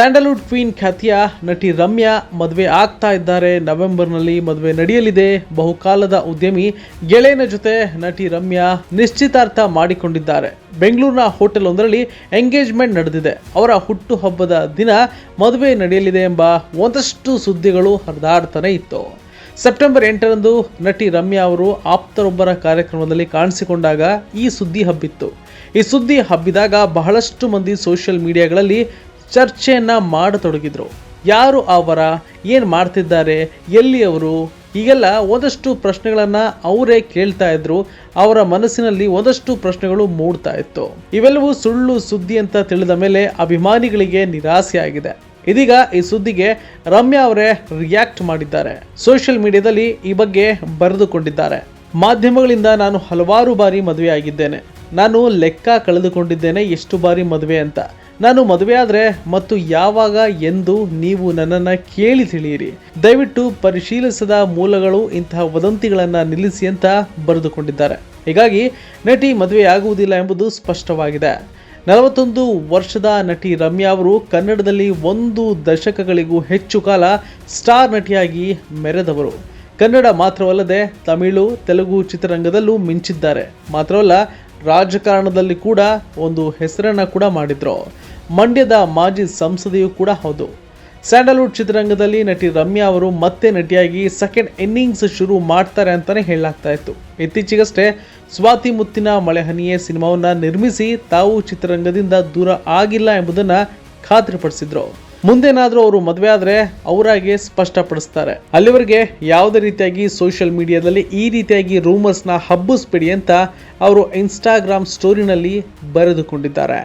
Sandalwood queen ಖ್ಯಾತಿಯ ನಟಿ ರಮ್ಯಾ ಮದುವೆ ಆಗ್ತಾ ಇದ್ದಾರೆ. ನವೆಂಬರ್ನಲ್ಲಿ ಮದುವೆ ನಡೆಯಲಿದೆ. ಬಹುಕಾಲದ ಉದ್ಯಮಿ ಗೆಳೆಯನ ಜೊತೆ ನಟಿ ರಮ್ಯಾ ನಿಶ್ಚಿತಾರ್ಥ ಮಾಡಿಕೊಂಡಿದ್ದಾರೆ. ಬೆಂಗಳೂರಿನ ಹೋಟೆಲ್ ಒಂದರಲ್ಲಿ ಎಂಗೇಜ್ಮೆಂಟ್ ನಡೆದಿದೆ. ಅವರ ಹುಟ್ಟುಹಬ್ಬದ ದಿನ ಮದುವೆ ನಡೆಯಲಿದೆ ಎಂಬ ಒಂದಷ್ಟು ಸುದ್ದಿಗಳು ಹರಿದಾಡ್ತಾನೆ ಇತ್ತು. ಸೆಪ್ಟೆಂಬರ್ ಎಂಟರಂದು ನಟಿ ರಮ್ಯಾ ಅವರು ಆಪ್ತರೊಬ್ಬರ ಕಾರ್ಯಕ್ರಮದಲ್ಲಿ ಕಾಣಿಸಿಕೊಂಡಾಗ ಈ ಸುದ್ದಿ ಹಬ್ಬಿತ್ತು. ಈ ಸುದ್ದಿ ಹಬ್ಬಿದಾಗ ಬಹಳಷ್ಟು ಮಂದಿ ಸೋಷಿಯಲ್ ಮೀಡಿಯಾಗಳಲ್ಲಿ ಚರ್ಚೆಯನ್ನ ಮಾಡತೊಡಗಿದ್ರು. ಯಾರು ಅವರ ಏನು ಮಾಡ್ತಿದ್ದಾರೆ? ಎಲ್ಲಿ ಅವರು ಹೀಗೆಲ್ಲ ಒಂದಷ್ಟು ಪ್ರಶ್ನೆಗಳನ್ನು ಅವರೇ ಕೇಳ್ತಾ ಇದ್ರು. ಅವರ ಮನಸ್ಸಿನಲ್ಲಿ ಒಂದಷ್ಟು ಪ್ರಶ್ನೆಗಳು ಮೂಡ್ತಾ ಇತ್ತು. ಇವೆಲ್ಲವೂ ಸುಳ್ಳು ಸುದ್ದಿ ಅಂತ ತಿಳಿದ ಮೇಲೆ ಅಭಿಮಾನಿಗಳಿಗೆ ನಿರಾಸೆಯಾಗಿದೆ. ಇದೀಗ ಈ ಸುದ್ದಿಗೆ ರಮ್ಯಾ ಅವರೇ ರಿಯಾಕ್ಟ್ ಮಾಡಿದ್ದಾರೆ. ಸೋಷಿಯಲ್ ಮೀಡಿಯಾದಲ್ಲಿ ಈ ಬಗ್ಗೆ ಬರೆದುಕೊಂಡಿದ್ದಾರೆ. ಮಾಧ್ಯಮಗಳಿಂದ ನಾನು ಹಲವಾರು ಬಾರಿ ಮದುವೆಯಾಗಿದ್ದೇನೆ. ನಾನು ಲೆಕ್ಕ ಕಳೆದುಕೊಂಡಿದ್ದೇನೆ ಎಷ್ಟು ಬಾರಿ ಮದುವೆ ಅಂತ. ನಾನು ಮದುವೆಯಾದರೆ ಮತ್ತು ಯಾವಾಗ ಎಂದು ನೀವು ನನ್ನನ್ನು ಕೇಳಿ ತಿಳಿಯಿರಿ. ದಯವಿಟ್ಟು ಪರಿಶೀಲಿಸದ ಮೂಲಗಳು ಇಂತಹ ವದಂತಿಗಳನ್ನು ನಿಲ್ಲಿಸಿ ಅಂತ ಬರೆದುಕೊಂಡಿದ್ದಾರೆ. ಹೀಗಾಗಿ ನಟಿ ಮದುವೆಯಾಗುವುದಿಲ್ಲ ಎಂಬುದು ಸ್ಪಷ್ಟವಾಗಿದೆ. ನಲವತ್ತೊಂದು ವರ್ಷದ ನಟಿ ರಮ್ಯಾ ಅವರು ಕನ್ನಡದಲ್ಲಿ ಒಂದು ದಶಕಗಳಿಗೂ ಹೆಚ್ಚು ಕಾಲ ಸ್ಟಾರ್ ನಟಿಯಾಗಿ ಮೆರೆದವರು. ಕನ್ನಡ ಮಾತ್ರವಲ್ಲದೆ ತಮಿಳು, ತೆಲುಗು ಚಿತ್ರರಂಗದಲ್ಲೂ ಮಿಂಚಿದ್ದಾರೆ. ಮಾತ್ರವಲ್ಲ, ರಾಜಕಾರಣದಲ್ಲಿ ಕೂಡ ಒಂದು ಹೆಸರನ್ನು ಕೂಡ ಮಾಡಿದ್ರು. ಮಂಡ್ಯದ ಮಾಜಿ ಸಂಸದೆಯೂ ಕೂಡ ಹೌದು. ಸ್ಯಾಂಡಲ್ವುಡ್ ಚಿತ್ರರಂಗದಲ್ಲಿ ನಟಿ ರಮ್ಯಾ ಅವರು ಮತ್ತೆ ನಟಿಯಾಗಿ ಸೆಕೆಂಡ್ ಇನ್ನಿಂಗ್ಸ್ ಶುರು ಮಾಡ್ತಾರೆ ಅಂತಲೇ ಹೇಳಲಾಗ್ತಾ ಇತ್ತು. ಇತ್ತೀಚೆಗಷ್ಟೇ ಸ್ವಾತಿ ಮುತ್ತಿನ ಮಳೆಹನಿಯೇ ಸಿನಿಮಾವನ್ನು ನಿರ್ಮಿಸಿ ತಾವು ಚಿತ್ರರಂಗದಿಂದ ದೂರ ಆಗಿಲ್ಲ ಎಂಬುದನ್ನು ಖಾತ್ರಿಪಡಿಸಿದ್ರು. ಮುಂದೇನಾದರೂ ಅವರು ಮದುವೆ ಆದರೆ ಅವರಾಗೆ ಸ್ಪಷ್ಟಪಡಿಸ್ತಾರೆ. ಅಲ್ಲಿವರೆಗೆ ಯಾವುದೇ ರೀತಿಯಾಗಿ ಸೋಷಿಯಲ್ ಮೀಡಿಯಾದಲ್ಲಿ ಈ ರೀತಿಯಾಗಿ ರೂಮರ್ಸ್ನ ಹಬ್ಬಿಸ್ಬಿಡಿ ಅಂತ ಅವರು ಇನ್ಸ್ಟಾಗ್ರಾಮ್ ಸ್ಟೋರಿನಲ್ಲಿ ಬರೆದುಕೊಂಡಿದ್ದಾರೆ.